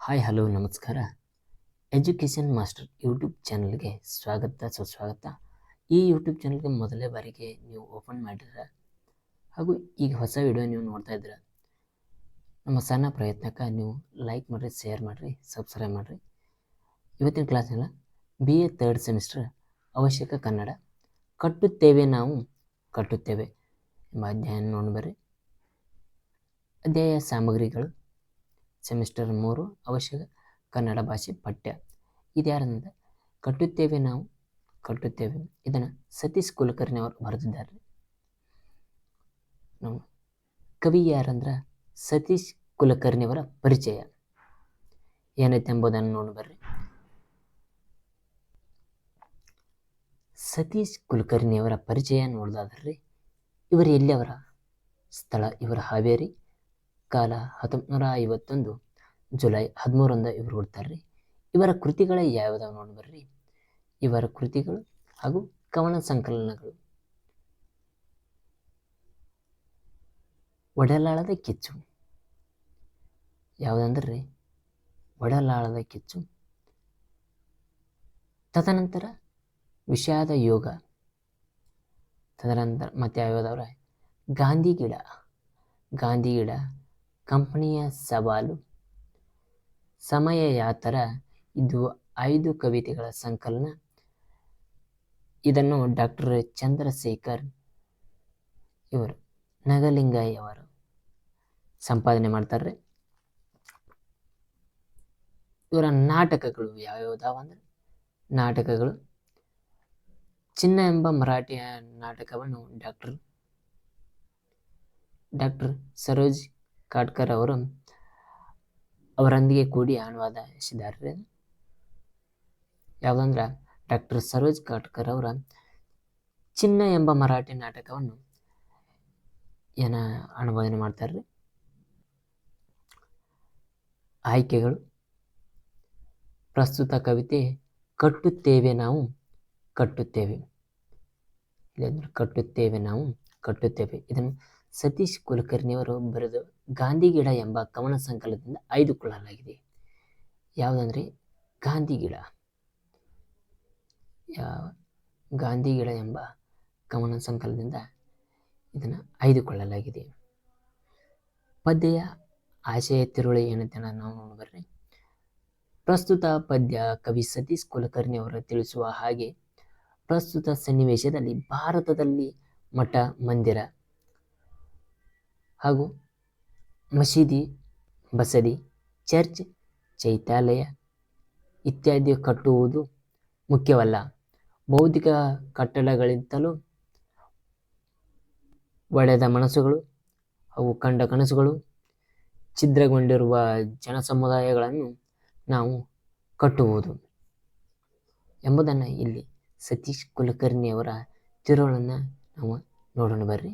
Hi hello ನಮಸ್ಕಾರ. Education master YouTube ಚಾನಲ್ಗೆ ಸ್ವಾಗತ, ಸುಸ್ವಾಗತ. ಈ ಯೂಟ್ಯೂಬ್ ಚಾನಲ್ಗೆ ಮೊದಲೇ ಬಾರಿಗೆ ನೀವು ಓಪನ್ ಮಾಡಿರ ಹಾಗೂ ಈಗ ಹೊಸ ವಿಡಿಯೋ ನೀವು ನೋಡ್ತಾ ಇದ್ದೀರ ನಮ್ಮ ಸಣ್ಣ ಪ್ರಯತ್ನಕ್ಕೆ ನೀವು ಲೈಕ್ ಮಾಡಿರಿ ಶೇರ್ ಮಾಡಿರಿ ಸಬ್ಸ್ಕ್ರೈಬ್ ಮಾಡಿರಿ. ಇವತ್ತಿನ ಕ್ಲಾಸ್ನೆಲ್ಲ ಬಿ ಎ ತರ್ಡ್ ಸೆಮಿಸ್ಟರ್ ಅವಶ್ಯಕ ಕನ್ನಡ. ಕಟ್ಟುತ್ತೇವೆ ನಾವು, ಕಟ್ಟುತ್ತೇವೆ. ಎಂಬ ಅಧ್ಯಾಯ ನೋಡ್ಬರ್ರಿ. ಅಧ್ಯಾಯ ಸಾಮಗ್ರಿಗಳು. ಸೆಮಿಸ್ಟರ್ ಮೂರು, ಅವಶ್ಯಕ ಕನ್ನಡ ಭಾಷೆ ಪಠ್ಯ. ಇದ್ಯಾರಂದ ಕಟ್ಟುತ್ತೇವೆ ನಾವು. ಕಟ್ಟುತ್ತೇವೆ. ಇದನ್ನು ಸತೀಶ್ ಕುಲಕರ್ಣಿ ಅವರು ಬರೆದಿದ್ದಾರೆ. ನಾವು ಕವಿ ಯಾರಂದ್ರೆ? ಸತೀಶ್ ಕುಲಕರ್ಣಿಯವರ ಪರಿಚಯ. ಏನೈತೆ ಎಂಬುದನ್ನು ನೋಡಿ ಬರ್ರಿ. ಸತೀಶ್ ಕುಲಕರ್ಣಿಯವರ ಪರಿಚಯ ನೋಡ್ದಾದ್ರಿ. ಇವರು ಎಲ್ಲಿಯವರ ಸ್ಥಳ ಇವರ ಹಾವೇರಿ. ಕಾಲ ಹತ್ತೊಂಬತ್ತು ನೂರ ಐವತ್ತೊಂದು ಜುಲೈ ಹದಿಮೂರಂದ ಇವರು ಹುಡ್ತಾರೆ ಇವರ ಕೃತಿಗಳ ಯಾವ್ದಾವ ನೋಡಿ ಬರ್ರಿ. ಇವರ ಕೃತಿಗಳು ಹಾಗೂ ಕವನ ಸಂಕಲನಗಳು. ಒಡಲಾಳದ ಕಿಚ್ಚು. ಯಾವುದಂದ್ರೆ? ಒಡಲಾಳದ ಕಿಚ್ಚು. ತದನಂತರ ವಿಷಾದ ಯೋಗ. ತದನಂತರ ಮತ್ತೆ ಯಾವ್ಯಾವ್ದವ್ರೆ ಗಾಂಧಿ ಗಿಡ ಗಾಂಧಿ ಗಿಡ ಕಂಪನಿಯ ಸವಾಲು. ಸಮಯ ಯಾತರ? ಇದು ಐದು ಕವಿತೆಗಳ ಸಂಕಲನ. ಇದನ್ನು ಡಾಕ್ಟರ್ ಚಂದ್ರಶೇಖರ್ ಇವರು, ನಗಲಿಂಗಯ್ಯವರು ಸಂಪಾದನೆ ಮಾಡ್ತಾರೆ ಇವರ ನಾಟಕಗಳು ಯಾವ್ಯಾವುದಾವ ಅಂದರೆ ನಾಟಕಗಳು. ಚಿನ್ನ ಎಂಬ ಮರಾಠಿಯ ನಾಟಕವನ್ನು ಡಾಕ್ಟರ್ ಡಾಕ್ಟರ್ ಸರೋಜ್ ಕಾಟ್ಕರ್ ಅವರು ಅವರೊಂದಿಗೆ ಕೂಡಿ ಅನುವಾದಿಸಿದ್ದಾರೆ ಯಾವುದಂದ್ರೆ ಡಾಕ್ಟರ್ ಸರೋಜ್ ಕಾಟ್ಕರ್ ಅವರ ಚಿನ್ನ ಎಂಬ ಮರಾಠಿ ನಾಟಕವನ್ನು ಏನ ಅನುವಾದನೆ ಮಾಡ್ತಾರೆ ಆಯ್ಕೆಗಳು. ಪ್ರಸ್ತುತ ಕವಿತೆ ಕಟ್ಟುತ್ತೇವೆ ನಾವು ಕಟ್ಟುತ್ತೇವೆ. ಇಲ್ಲಂದ್ರೆ ಕಟ್ಟುತ್ತೇವೆ ನಾವು ಕಟ್ಟುತ್ತೇವೆ. ಇದನ್ನು ಸತೀಶ್ ಕುಲಕರ್ಣಿಯವರು ಬರೆದು ಗಾಂಧಿ ಗಿಡ ಎಂಬ ಕವನ ಸಂಕಲನದಿಂದ ಆಯ್ದುಕೊಳ್ಳಲಾಗಿದೆ. ಯಾವುದಂದರೆ ಗಾಂಧಿ ಗಿಡ. ಗಾಂಧಿ ಗಿಡ ಎಂಬ ಕವನ ಸಂಕಲನದಿಂದ ಇದನ್ನು ಆಯ್ದುಕೊಳ್ಳಲಾಗಿದೆ. ಪದ್ಯ ಆಶಯ ತಿರುಳಿ ಏನಂತ ನಾವು ನೋಡಿದ್ರೆ, ಪ್ರಸ್ತುತ ಪದ್ಯ ಕವಿ ಸತೀಶ್ ಕುಲಕರ್ಣಿ ಅವರು ತಿಳಿಸುವ ಹಾಗೆ ಪ್ರಸ್ತುತ ಸನ್ನಿವೇಶದಲ್ಲಿ ಭಾರತದಲ್ಲಿ ಮಠ, ಮಂದಿರ ಹಾಗೂ ಮಸೀದಿ, ಬಸದಿ, ಚರ್ಚ್, ಚೈತ್ಯಾಲಯ ಇತ್ಯಾದಿ ಕಟ್ಟುವುದು ಮುಖ್ಯವಲ್ಲ. ಬೌದ್ಧಿಕ ಕಟ್ಟಡಗಳಿಂತಲೂ ಒಡೆದ ಮನಸ್ಸುಗಳು, ಅವು ಕಂಡ ಕನಸುಗಳು, ಛಿದ್ರಗೊಂಡಿರುವ ಜನಸಮುದಾಯಗಳನ್ನು ನಾವು ಕಟ್ಟುವುದು ಎಂಬುದನ್ನು ಇಲ್ಲಿ ಸತೀಶ್ ಕುಲಕರ್ಣಿಯವರ ತಿರುಳನ್ನು ನಾವು ನೋಡೋಣ ಬರ್ರಿ.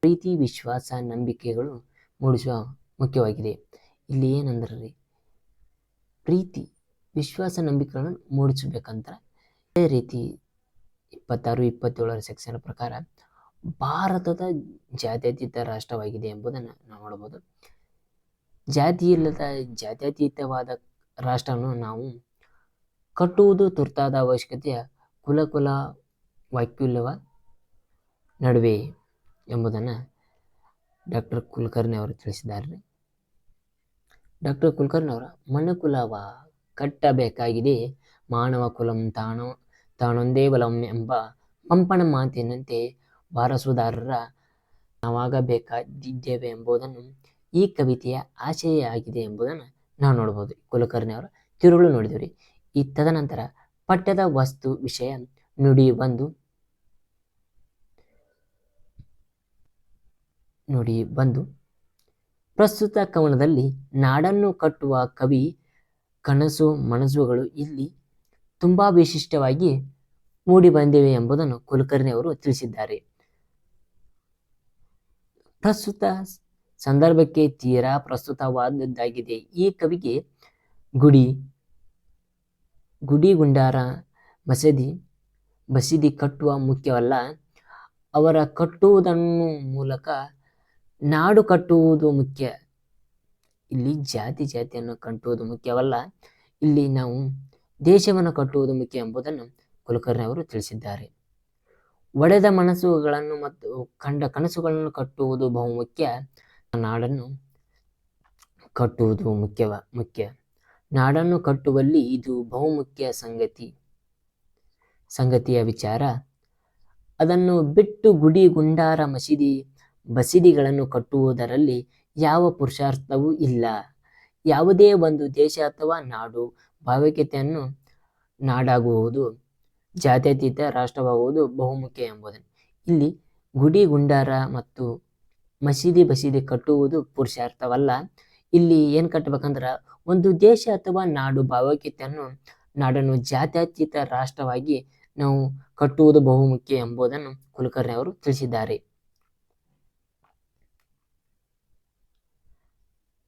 ಪ್ರೀತಿ, ವಿಶ್ವಾಸ, ನಂಬಿಕೆಗಳು ಮೂಡಿಸುವ ಮುಖ್ಯವಾಗಿದೆ. ಇಲ್ಲಿ ಏನಂದ್ರೆ ರೀ ಪ್ರೀತಿ, ವಿಶ್ವಾಸ, ನಂಬಿಕೆಗಳನ್ನು ಮೂಡಿಸಬೇಕಂತ ಅದೇ ರೀತಿ ಇಪ್ಪತ್ತಾರು, ಇಪ್ಪತ್ತೇಳರ ಸೆಕ್ಷನ್ ಪ್ರಕಾರ ಭಾರತದ ಜಾತ್ಯತೀತ ರಾಷ್ಟ್ರವಾಗಿದೆ ಎಂಬುದನ್ನು ನಾವು ನೋಡಬಹುದು. ಜಾತಿ ಇಲ್ಲದ ಜಾತ್ಯತೀತವಾದ ರಾಷ್ಟ್ರವನ್ನು ನಾವು ಕಟ್ಟುವುದು ತುರ್ತಾದ ಅವಶ್ಯಕತೆಯ ಕುಲ ಕುಲ ನಡುವೆ ಎಂಬುದನ್ನು ಡಾಕ್ಟರ್ ಕುಲಕರ್ಣಿ ಅವರು ತಿಳಿಸಿದ್ದಾರೆ ಡಾಕ್ಟರ್ ಕುಲಕರ್ಣಿ ಅವರ ಮನುಕುಲವ ಕಟ್ಟಬೇಕಾಗಿದೆ. ಮಾನವ ಕುಲಂ ತಾನು, ತಾನೊಂದೇ ಬಲಂ ಎಂಬ ಪಂಪನ ಮಾತಿನಂತೆ ವಾರಸುದಾರರ ನಾವಾಗಬೇಕಾದಿದ್ದೇವೆ ಎಂಬುದನ್ನು ಈ ಕವಿತೆಯ ಆಶಯ ಆಗಿದೆ ಎಂಬುದನ್ನು ನಾವು ನೋಡ್ಬೋದು. ಕುಲಕರ್ಣಿ ಅವರ ತಿರುಳು ನೋಡಿದಿರಿ ಈ ತದನಂತರ ಪಠ್ಯದ ವಸ್ತು ವಿಷಯ ನುಡಿ ಒಂದು ನುಡಿ ಬಂದು, ಪ್ರಸ್ತುತ ಕವನದಲ್ಲಿ ನಾಡನ್ನು ಕಟ್ಟುವ ಕವಿ, ಕನಸು ಮನಸುಗಳು ಇಲ್ಲಿ ತುಂಬ ವಿಶಿಷ್ಟವಾಗಿ ಮೂಡಿ ಬಂದಿವೆ ಎಂಬುದನ್ನು ಕುಲಕರ್ಣಿ ಅವರು ತಿಳಿಸಿದ್ದಾರೆ. ಪ್ರಸ್ತುತ ಸಂದರ್ಭಕ್ಕೆ ತೀರಾ ಪ್ರಸ್ತುತವಾದದ್ದಾಗಿದೆ. ಈ ಕವಿಗೆ ಗುಡಿ ಗುಡಿ ಗುಂಡಾರ ಮಸೀದಿ ಬಸೀದಿ ಕಟ್ಟುವ ಮುಖ್ಯವಲ್ಲ. ಅವರ ಕಟ್ಟುವುದನ್ನು ಮೂಲಕ ನಾಡು ಕಟ್ಟುವುದು ಮುಖ್ಯ. ಇಲ್ಲಿ ಜಾತಿ ಜಾತಿಯನ್ನು ಕಟ್ಟುವುದು ಮುಖ್ಯವಲ್ಲ. ಇಲ್ಲಿ ನಾವು ದೇಶವನ್ನು ಕಟ್ಟುವುದು ಮುಖ್ಯ ಎಂಬುದನ್ನು ಕುಲಕರ್ಣಿ ಅವರು ತಿಳಿಸಿದ್ದಾರೆ. ಒಡೆದ ಮನಸ್ಸುಗಳನ್ನು ಮತ್ತು ಕಂಡ ಕನಸುಗಳನ್ನು ಕಟ್ಟುವುದು ಬಹುಮುಖ್ಯ ನಾಡನ್ನು ಕಟ್ಟುವುದು ಮುಖ್ಯವ, ಮುಖ್ಯ. ನಾಡನ್ನು ಕಟ್ಟುವಲ್ಲಿ ಇದು ಬಹುಮುಖ್ಯ ಸಂಗತಿ. ಸಂಗತಿಯ ವಿಚಾರ, ಅದನ್ನು ಬಿಟ್ಟು ಗುಡಿ ಗುಂಡಾರ ಮಸೀದಿ ಬಸೀದಿಗಳನ್ನು ಕಟ್ಟುವುದರಲ್ಲಿ ಯಾವ ಪುರುಷಾರ್ಥವೂ ಇಲ್ಲ. ಯಾವುದೇ ಒಂದು ದೇಶ ಅಥವಾ ನಾಡು ಭಾವೈಕ್ಯತೆಯನ್ನು ನಾಡಾಗುವುದು, ಜಾತ್ಯತೀತ ರಾಷ್ಟ್ರವಾಗುವುದು ಬಹುಮುಖ್ಯ ಎಂಬುದನ್ನು. ಇಲ್ಲಿ ಗುಡಿ, ಗುಂಡಾರ ಮತ್ತು ಮಸೀದಿ, ಬಸೀದಿ ಕಟ್ಟುವುದು ಪುರುಷಾರ್ಥವಲ್ಲ. ಇಲ್ಲಿ ಏನು ಕಟ್ಟಬೇಕಂದ್ರೆ ಒಂದು ದೇಶ ಅಥವಾ ನಾಡು ಭಾವೈಕ್ಯತೆಯನ್ನು ನಾಡನ್ನು ಜಾತ್ಯತೀತ ರಾಷ್ಟ್ರವಾಗಿ ನಾವು ಕಟ್ಟುವುದು ಬಹುಮುಖ್ಯ ಎಂಬುದನ್ನು ಕುಲಕರ್ಣಿ ಅವರು ತಿಳಿಸಿದ್ದಾರೆ.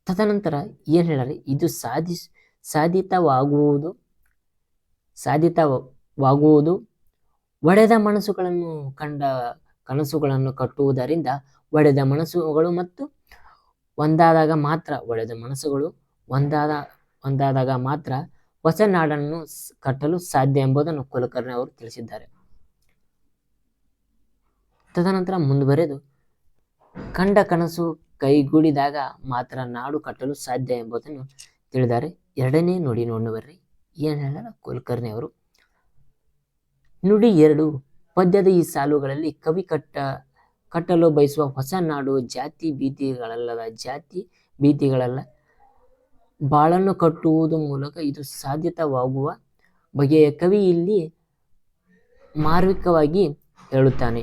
ತದನಂತರ ಏನು ಹೇಳಾರೆ ಇದು ಸಾಧಿ, ಸಾಧಿತವಾಗುವುದು ಸಾಧಿತವಾಗುವುದು. ಒಡೆದ ಮನಸ್ಸುಗಳನ್ನು ಕಂಡ ಕನಸುಗಳನ್ನು ಕಟ್ಟುವುದರಿಂದ ಒಡೆದ ಮನಸ್ಸುಗಳು ಮತ್ತು ಒಂದಾದಾಗ ಮಾತ್ರ ಒಡೆದ ಮನಸ್ಸುಗಳು, ಒಂದಾದ, ಒಂದಾದಾಗ ಮಾತ್ರ ಹೊಸ ನಾಡನ್ನು ಕಟ್ಟಲು ಸಾಧ್ಯ ಎಂಬುದನ್ನು ಕುಲಕರ್ಣಿ ಅವರು ತಿಳಿಸಿದ್ದಾರೆ. ತದನಂತರ ಮುಂದುವರೆದು, ಕಂಡ ಕನಸು ಕೈಗೂಡಿದಾಗ ಮಾತ್ರ ನಾಡು ಕಟ್ಟಲು ಸಾಧ್ಯ ಎಂಬುದನ್ನು ತಿಳಿದಾರೆ. ಎರಡನೇ ನುಡಿ ನೋಡುವರ್ರಿ ಏನು ಹೇಳ ಕುಲಕರ್ಣಿ ಅವರು ನುಡಿ ಎರಡು, ಪದ್ಯದ ಈ ಸಾಲುಗಳಲ್ಲಿ ಕವಿ ಕಟ್ಟ, ಕಟ್ಟಲು ಬಯಸುವ ಹೊಸ ನಾಡು, ಜಾತಿ ಭೀತಿಗಳಲ್ಲದ ಜಾತಿ ಭೀತಿಗಳಲ್ಲ. ಬಾಳನ್ನು ಕಟ್ಟುವುದು ಮೂಲಕ ಇದು ಸಾಧ್ಯತವಾಗುವ ಬಗೆಯ ಕವಿ ಇಲ್ಲಿ ಮಾರ್ಮಿಕವಾಗಿ ಹೇಳುತ್ತಾನೆ.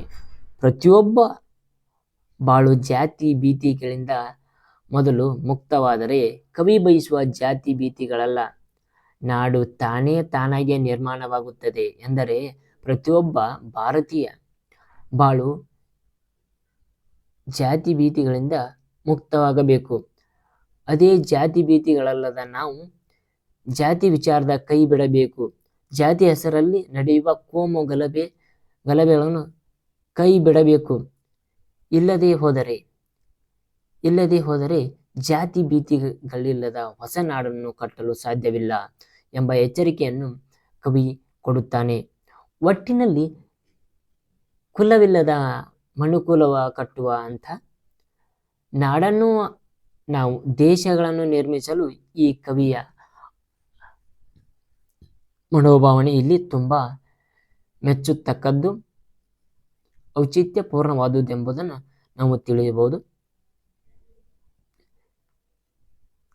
ಪ್ರತಿಯೊಬ್ಬ ಬಾಳು ಜಾತಿ ಭೀತಿಗಳಿಂದ ಮೊದಲು ಮುಕ್ತವಾದರೆ ಕವಿ ಬಯಸುವ ಜಾತಿ ಭೀತಿಗಳಲ್ಲ. ನಾಡು ತಾನೇ ತಾನಾಗೆ ನಿರ್ಮಾಣವಾಗುತ್ತದೆ ಎಂದರೆ ಪ್ರತಿಯೊಬ್ಬ ಭಾರತೀಯ ಬಾಳು ಜಾತಿ ಭೀತಿಗಳಿಂದ ಮುಕ್ತವಾಗಬೇಕು. ಅದೇ ಜಾತಿ ಭೀತಿಗಳಲ್ಲದ ನಾವು ಜಾತಿ ವಿಚಾರದ ಕೈ ಬಿಡಬೇಕು. ಜಾತಿ ಹೆಸರಲ್ಲಿ ನಡೆಯುವ ಕೋಮು ಗಲಭೆ ಗಲಭೆಗಳನ್ನು ಕೈ ಬಿಡಬೇಕು. ಇಲ್ಲದೆ ಹೋದರೆ ಇಲ್ಲದೆ ಹೋದರೆ ಜಾತಿ ಭೀತಿಗಳಿಲ್ಲದ ಹೊಸ ನಾಡನ್ನು ಕಟ್ಟಲು ಸಾಧ್ಯವಿಲ್ಲ ಎಂಬ ಎಚ್ಚರಿಕೆಯನ್ನು ಕವಿ ಕೊಡುತ್ತಾನೆ. ಒಟ್ಟಿನಲ್ಲಿ ಕುಲವಿಲ್ಲದ ಮನುಕುಲವ ಕಟ್ಟುವ ಅಂತ ನಾಡನ್ನು ನಾವು, ದೇಶಗಳನ್ನು ನಿರ್ಮಿಸಲು ಈ ಕವಿಯ ಮನೋಭಾವನೆ ಇಲ್ಲಿ ತುಂಬ ಮೆಚ್ಚುತ್ತಕ್ಕದ್ದು. ಔಚಿತ್ಯಪೂರ್ಣವಾದುದು ಎಂಬುದನ್ನು ನಾವು ತಿಳಿಯಬಹುದು.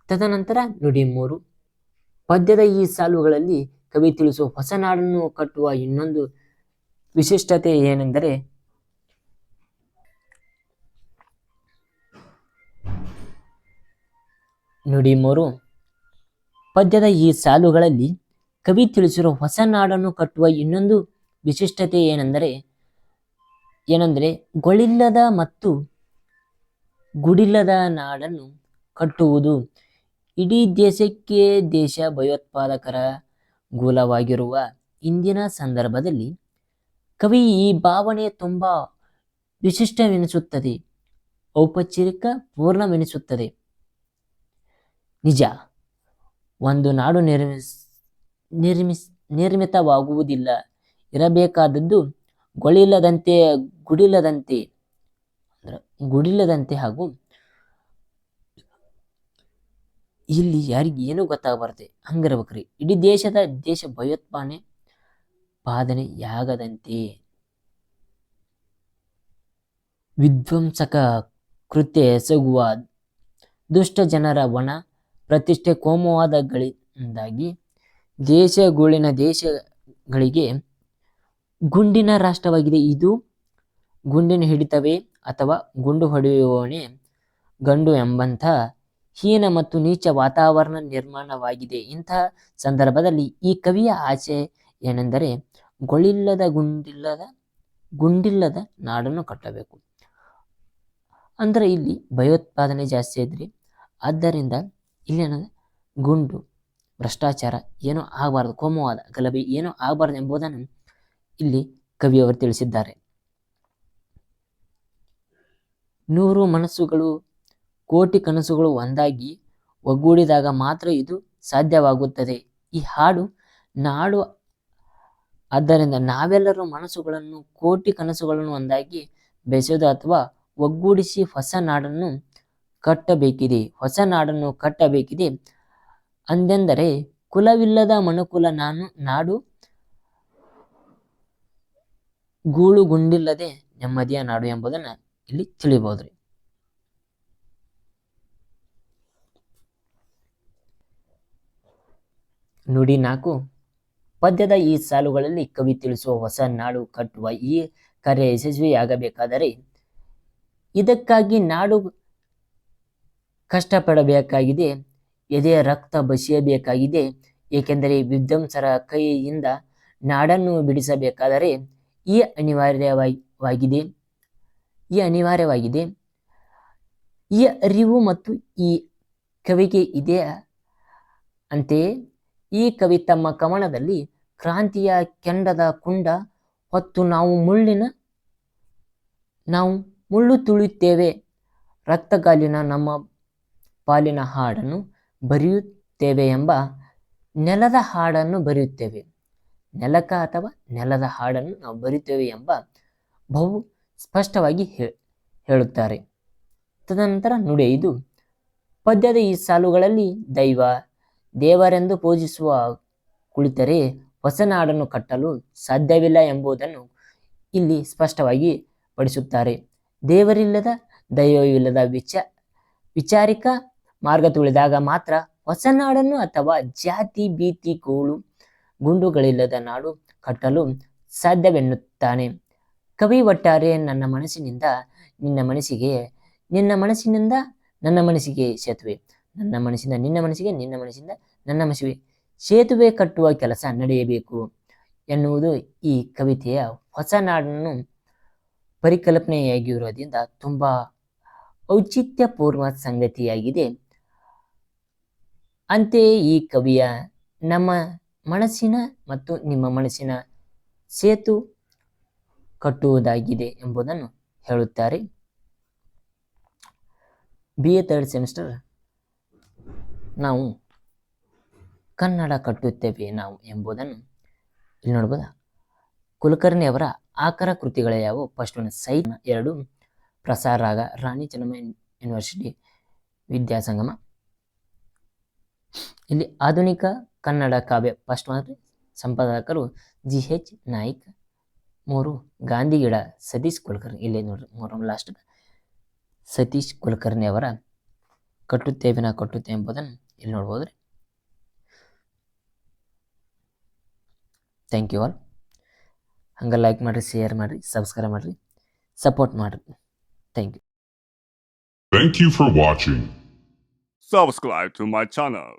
ತದನಂತರ ನುಡಿ ಮೂರು. ಪದ್ಯದ ಈ ಸಾಲುಗಳಲ್ಲಿ ಕವಿ ತಿಳಿಸುವ ಹೊಸ ನಾಡನ್ನು ಕಟ್ಟುವ ಇನ್ನೊಂದು ವಿಶಿಷ್ಟತೆ ಏನೆಂದರೆ, ನುಡಿ ಮೂರು. ಪದ್ಯದ ಈ ಸಾಲುಗಳಲ್ಲಿ ಕವಿ ತಿಳಿಸಿರುವ ಹೊಸ ನಾಡನ್ನು ಕಟ್ಟುವ ಇನ್ನೊಂದು ವಿಶಿಷ್ಟತೆ ಏನೆಂದರೆ ಏನೆಂದರೆ ಗೊಳಿಲ್ಲದ ಮತ್ತು ಗುಡಿಲ್ಲದ ನಾಡನ್ನು ಕಟ್ಟುವುದು. ಇಡೀ ದೇಶಕ್ಕೆ ದೇಶ ಭಯೋತ್ಪಾದಕರ ಗೋಲವಾಗಿರುವ ಇಂದಿನ ಸಂದರ್ಭದಲ್ಲಿ ಕವಿ ಈ ಭಾವನೆ ತುಂಬ ವಿಶಿಷ್ಟವೆನಿಸುತ್ತದೆ, ಔಪಚಾರಿಕ ಪೂರ್ಣವೆನಿಸುತ್ತದೆ. ನಿಜ, ಒಂದು ನಾಡು ನಿರ್ಮಿಸ್ ನಿರ್ಮಿಸ್, ನಿರ್ಮಿತವಾಗುವುದಿಲ್ಲ. ಇರಬೇಕಾದದ್ದು ಗೊಳಿಲ್ಲದಂತೆ ಗುಡಿಲ್ಲದಂತೆ ಅಂದ್ರೆ ಗುಡಿಲದಂತೆ ಹಾಗೂ ಇಲ್ಲಿ ಯಾರಿಗೆ ಏನೂ ಗೊತ್ತಾಗಬಾರ್ದೆ. ಹಂಗಿರ್ಬೇಕ್ರಿ ಇಡೀ ದೇಶದ ದೇಶ ಭಯೋತ್ಪಾದನೆ ಪಾದನೆಯಾಗದಂತೆ ವಿಧ್ವಂಸಕ ಕೃತ್ಯ ಎಸಗುವ ದುಷ್ಟ ಜನರ ಒಣ ಪ್ರತಿಷ್ಠೆ ಕೋಮುವಾದಗಳಿಂದಾಗಿ ದೇಶಗುಳಿನ ದೇಶಗಳಿಗೆ ಗುಂಡಿನ ರಾಷ್ಟ್ರವಾಗಿದೆ. ಇದು ಗುಂಡಿನ ಹಿಡಿತವೇ ಅಥವಾ ಗುಂಡು ಹೊಡೆಯುವವನೇ ಗಂಡು ಎಂಬಂಥ ಹೀನ ಮತ್ತು ನೀಚ ವಾತಾವರಣ ನಿರ್ಮಾಣವಾಗಿದೆ. ಇಂತಹ ಸಂದರ್ಭದಲ್ಲಿ ಈ ಕವಿಯ ಆಚೆ ಏನೆಂದರೆ ಗೊಳಿಲ್ಲದ ಗುಂಡಿಲ್ಲದ ಗುಂಡಿಲ್ಲದ ನಾಡನ್ನು ಕಟ್ಟಬೇಕು. ಅಂದರೆ ಇಲ್ಲಿ ಭಯೋತ್ಪಾದನೆ ಜಾಸ್ತಿ ಇದ್ರಿ ಆದ್ದರಿಂದ ಇಲ್ಲಿ ಏನಂದ್ರೆ ಗುಂಡು, ಭ್ರಷ್ಟಾಚಾರ ಏನೋ ಆಗಬಾರ್ದು, ಕೋಮವಾದ, ಗಲಭೆ ಏನೂ ಆಗಬಾರ್ದು ಎಂಬುದನ್ನು ಇಲ್ಲಿ ಕವಿಯವರು ತಿಳಿಸಿದ್ದಾರೆ. ನೂರು ಮನಸ್ಸುಗಳು, ಕೋಟಿ ಕನಸುಗಳು ಒಂದಾಗಿ ಒಗ್ಗೂಡಿದಾಗ ಮಾತ್ರ ಇದು ಸಾಧ್ಯವಾಗುತ್ತದೆ. ಈ ಹಾಡು ನಾಡು, ಆದ್ದರಿಂದ ನಾವೆಲ್ಲರೂ ಮನಸ್ಸುಗಳನ್ನು, ಕೋಟಿ ಕನಸುಗಳನ್ನು ಒಂದಾಗಿ ಬೆಸೆದು ಅಥವಾ ಒಗ್ಗೂಡಿಸಿ ಹೊಸ ನಾಡನ್ನು ಕಟ್ಟಬೇಕಿದೆ. ಹೊಸ ನಾಡನ್ನು ಕಟ್ಟಬೇಕಿದೆ ಅಂದೆಂದರೆ ಕುಲವಿಲ್ಲದ ಮನುಕುಲ ನಾನು, ನಾಡು ಗೂಳುಗುಂಡಿಲ್ಲದೆ ನೆಮ್ಮದಿಯ ನಾಡು ಎಂಬುದನ್ನ ಇಲ್ಲಿ ತಿಳಿಬಹುದ್ರಿ ನುಡಿ ನಾಲ್ಕು. ಪದ್ಯದ ಈ ಸಾಲುಗಳಲ್ಲಿ ಕವಿ ತಿಳಿಸುವ ಹೊಸ ನಾಡು ಕಟ್ಟುವ ಈ ಕಾರ್ಯ ಯಶಸ್ವಿಯಾಗಬೇಕಾದರೆ ಇದಕ್ಕಾಗಿ ನಾಡು ಕಷ್ಟಪಡಬೇಕಾಗಿದೆ ಎದೆಯ ರಕ್ತ ಬಸಿಯಬೇಕಾಗಿದೆ, ಏಕೆಂದರೆ ವಿದ್ವಂಸರ ಕೈಯಿಂದ ನಾಡನ್ನು ಬಿಡಿಸಬೇಕಾದರೆ ಈ ಅನಿವಾರ್ಯವಾಗಿದೆ. ಈ ಅನಿವಾರ್ಯವಾಗಿದೆ. ಈ ಅರಿವು ಮತ್ತು ಈ ಕವಿಗೆ ಇದೆ ಅಂತೆಯೇ ಈ ಕವಿ ತಮ್ಮ ಕವನದಲ್ಲಿ ಕ್ರಾಂತಿಯ ಕೆಂಡದ ಕುಂಡ ಹೊತ್ತು ನಾವು ಮುಳ್ಳಿನ, ನಾವು ಮುಳ್ಳು ತುಳಿಯುತ್ತೇವೆ. ರಕ್ತಗಾಲಿನ ನಮ್ಮ ಪಾಲಿನ ಹಾಡನ್ನು ಬರೆಯುತ್ತೇವೆ ಎಂಬ ನೆಲದ ಹಾಡನ್ನು ಬರೆಯುತ್ತೇವೆ. ನೆಲಕ ಅಥವಾ ನೆಲದ ಹಾಡನ್ನು ನಾವು ಬರೆಯುತ್ತೇವೆ ಎಂಬ ಬಹು ಸ್ಪಷ್ಟವಾಗಿ ಹೇಳುತ್ತಾರೆ. ತದನಂತರ ನುಡಿ ಇದು ಪದ್ಯದ ಈ ಸಾಲುಗಳಲ್ಲಿ ದೈವ, ದೇವರೆಂದು ಪೂಜಿಸುವ ಕುಳಿತರೆ ಹೊಸ ನಾಡನ್ನು ಕಟ್ಟಲು ಸಾಧ್ಯವಿಲ್ಲ ಎಂಬುದನ್ನು ಇಲ್ಲಿ ಸ್ಪಷ್ಟವಾಗಿ ಪಡಿಸುತ್ತಾರೆ. ದೇವರಿಲ್ಲದ ದೈವವಿಲ್ಲದ ವಿಚ, ವಿಚಾರಿಕ ಮಾರ್ಗ ತುಳಿದಾಗ ಮಾತ್ರ ಹೊಸ ನಾಡನ್ನು ಅಥವಾ ಜಾತಿ ಭೀತಿ ಕೋಳು, ಗುಂಡುಗಳಿಲ್ಲದ ನಾಡು ಕಟ್ಟಲು ಸಾಧ್ಯವೆನ್ನುತ್ತಾನೆ. ಕವಿ ಒಟ್ಟಾರೆ ನನ್ನ ಮನಸ್ಸಿನಿಂದ ನಿನ್ನ ಮನಸ್ಸಿಗೆ, ನಿನ್ನ ಮನಸ್ಸಿನಿಂದ ನನ್ನ ಮನಸ್ಸಿಗೆ ಸೇತುವೆ, ನನ್ನ ಮನಸ್ಸಿಂದ ನಿನ್ನ ಮನಸ್ಸಿಗೆ, ನಿನ್ನ ಮನಸ್ಸಿಂದ ನನ್ನ ಮನಸ್ಸಿಗೆ ಸೇತುವೆ ಕಟ್ಟುವ ಕೆಲಸ ನಡೆಯಬೇಕು ಎನ್ನುವುದು ಈ ಕವಿತೆಯ ಹೊಸ ನಾಡನ್ನು ಪರಿಕಲ್ಪನೆಯಾಗಿರೋದ್ರಿಂದ ತುಂಬ ಔಚಿತ್ಯಪೂರ್ವ ಸಂಗತಿಯಾಗಿದೆ. ಅಂತೆಯೇ ಈ ಕವಿಯ ನಮ್ಮ ಮನಸ್ಸಿನ ಮತ್ತು ನಿಮ್ಮ ಮನಸ್ಸಿನ ಸೇತು ಕಟ್ಟುವುದಾಗಿದೆ ಎಂಬುದನ್ನು ಹೇಳುತ್ತಾರೆ. ಬಿ ಎ ಥರ್ಡ್ ಸೆಮಿಸ್ಟರ್ ನಾವು ಕನ್ನಡ ಕಟ್ಟುತ್ತೇವೆ ನಾವು ಎಂಬುದನ್ನು ಇಲ್ಲಿ ನೋಡ್ಬೋದಾ? ಕುಲಕರ್ಣಿ ಅವರ ಆಕರ ಕೃತಿಗಳ ಯಾವುವು? ಫಸ್ಟ್ ಒನ್ ಸೈ ಎರಡು ಪ್ರಸಾರಾಗ ರಾಣಿ ಚೆನ್ನಮ್ಮ ಯೂನಿವರ್ಸಿಟಿ ವಿದ್ಯಾಸಂಗಮ. ಇಲ್ಲಿ ಆಧುನಿಕ ಕನ್ನಡ ಕಾವ್ಯ. ಫಸ್ಟ್ ಒನ್ ಸಂಪಾದಕರು ಜಿ ಎಚ್ ನಾಯ್ಕ್. ಮೂರು ಗಾಂಧಿಗಿಡ ಸತೀಶ್ ಕುಲಕರ್ಣಿ ಇಲ್ಲಿ ನೋಡ್ರಿ ಮೂರು ಲಾಸ್ಟ್ ಸತೀಶ್ ಕುಲಕರ್ಣಿ ಅವರ ಕಟ್ಟುತ್ತೇವಿನ ಕಟ್ಟುತ್ತೆ ಎಂಬುದನ್ನು ಇಲ್ಲಿ ನೋಡ್ಬೋದು ರೀ ಥ್ಯಾಂಕ್ ಯು ಆಲ್ ಹಂಗೆ ಲೈಕ್ ಮಾಡಿರಿ ಶೇರ್ ಮಾಡಿರಿ ಸಬ್ಸ್ಕ್ರೈಬ್ ಮಾಡಿರಿ ಸಪೋರ್ಟ್ ಮಾಡಿರಿ. Thank you thank you for watching subscribe to my channel.